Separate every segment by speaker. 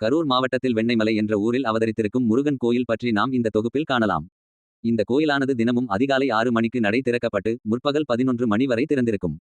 Speaker 1: கரூர் மாவட்டத்தில் வெண்ணெய்மலை என்ற ஊரில் அவதரித்திருக்கும் முருகன் கோயில் பற்றி நாம் இந்த தொகுப்பில் காணலாம். இந்த கோயிலானது தினமும் அதிகாலை ஆறு மணிக்கு நடை திறக்கப்பட்டு முற்பகல் பதினொன்று மணி வரை திறந்திருக்கும்.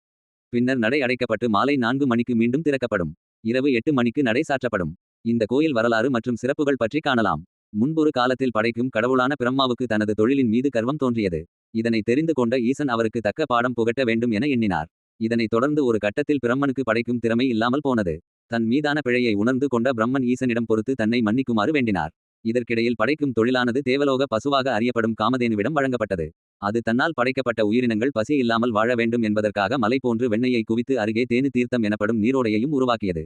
Speaker 1: பின்னர் நடை அடைக்கப்பட்டு மாலை நான்கு மணிக்கு மீண்டும் திறக்கப்படும். இரவு எட்டு மணிக்கு நடை சாற்றப்படும். இந்த கோயில் வரலாறு மற்றும் சிறப்புகள் பற்றி காணலாம். முன்பொரு காலத்தில் படைக்கும் கடவுளான பிரம்மாவுக்கு தனது தொழிலின் மீது கர்வம் தோன்றியது. இதனை தெரிந்து கொண்ட ஈசன் அவருக்கு தக்க பாடம் புகட்ட வேண்டும் என எண்ணினார். இதனைத் தொடர்ந்து ஒரு கட்டத்தில் பிரம்மனுக்கு படைக்கும் திறமை இல்லாமல் போனது. தன் மீதான பிழையை உணர்ந்து கொண்ட பிரம்மன் ஈசனிடம் பொறுத்து தன்னை மன்னிக்குமாறு வேண்டினார். இதற்கிடையில் படைக்கும் தொழிலானது தேவலோக பசுவாக அறியப்படும் காமதேனுவிடம் வழங்கப்பட்டது. அது தன்னால் படைக்கப்பட்ட உயிரினங்கள் பசி இல்லாமல் வாழ வேண்டும் என்பதற்காக மலை போன்று வெண்ணையை குவித்து அருகே தேனு தீர்த்தம் எனப்படும் நீரோடையையும் உருவாக்கியது.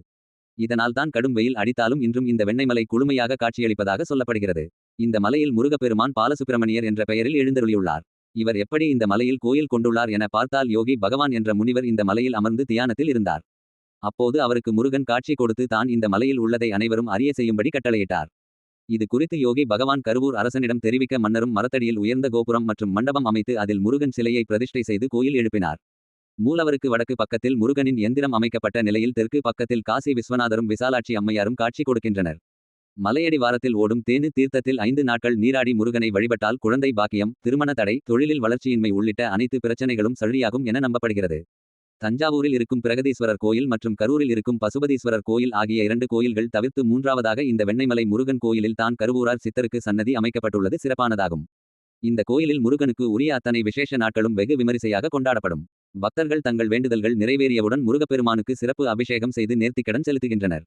Speaker 1: இதனால் தான் கடும் வெயில் அடித்தாலும் இன்றும் இந்த வெண்ணெய்மலை குளுமையாக காட்சியளிப்பதாக சொல்லப்படுகிறது. இந்த மலையில் முருகப்பெருமான் பாலசுப்பிரமணியர் என்ற பெயரில் எழுந்தருளியுள்ளார். இவர் எப்படி இந்த மலையில் கோயில் கொண்டுள்ளார் என பார்த்தால் யோகி பகவான் என்ற முனிவர் இந்த மலையில் அமர்ந்து தியானத்தில் இருந்தார். அப்போது அவருக்கு முருகன் காட்சி கொடுத்து தான் இந்த மலையில் உள்ளதை அனைவரும் அறிய செய்யும்படி கட்டளையிட்டார். இது குறித்து யோகி பகவான் கருவூர் அரசனிடம் தெரிவிக்க மன்னரும் மரத்தடியில் உயர்ந்த கோபுரம் மற்றும் மண்டபம் அமைத்து அதில் முருகன் சிலையை பிரதிஷ்டை செய்து கோயில் எழுப்பினார். மூலவருக்கு வடக்கு பக்கத்தில் முருகனின் எந்திரம் அமைக்கப்பட்ட நிலையில் தெற்கு பக்கத்தில் காசி விஸ்வநாதரும் விசாலாட்சி அம்மையாரும் காட்சி கொடுக்கின்றனர். மலையடி வாரத்தில் ஓடும் தேனு தீர்த்தத்தில் ஐந்து நாட்கள் நீராடி முருகனை வழிபட்டால் குழந்தை பாக்கியம் திருமண தடை தொழிலில் வளர்ச்சியின்மை உள்ளிட்ட அனைத்து பிரச்சனைகளும் சழியாகும் என நம்பப்படுகிறது. தஞ்சாவூரில் இருக்கும் பிரகதீஸ்வரர் கோயில் மற்றும் கரூரில் இருக்கும் பசுபதீஸ்வரர் கோயில் ஆகிய இரண்டு கோயில்கள் தவிர்த்து மூன்றாவதாக இந்த வெண்ணைமலை முருகன் கோயிலில் தான் கருவூரார் சித்தருக்கு சன்னதி அமைக்கப்பட்டுள்ளது சிறப்பானதாகும். இந்த கோயிலில் முருகனுக்கு உரிய அத்தனை விசேஷ நாட்களும் வெகு விமரிசையாக கொண்டாடப்படும். பக்தர்கள் தங்கள் வேண்டுதல்கள் நிறைவேறியவுடன் முருகப்பெருமானுக்கு சிறப்பு அபிஷேகம் செய்து நேர்த்திக்கடன் செலுத்துகின்றனர்.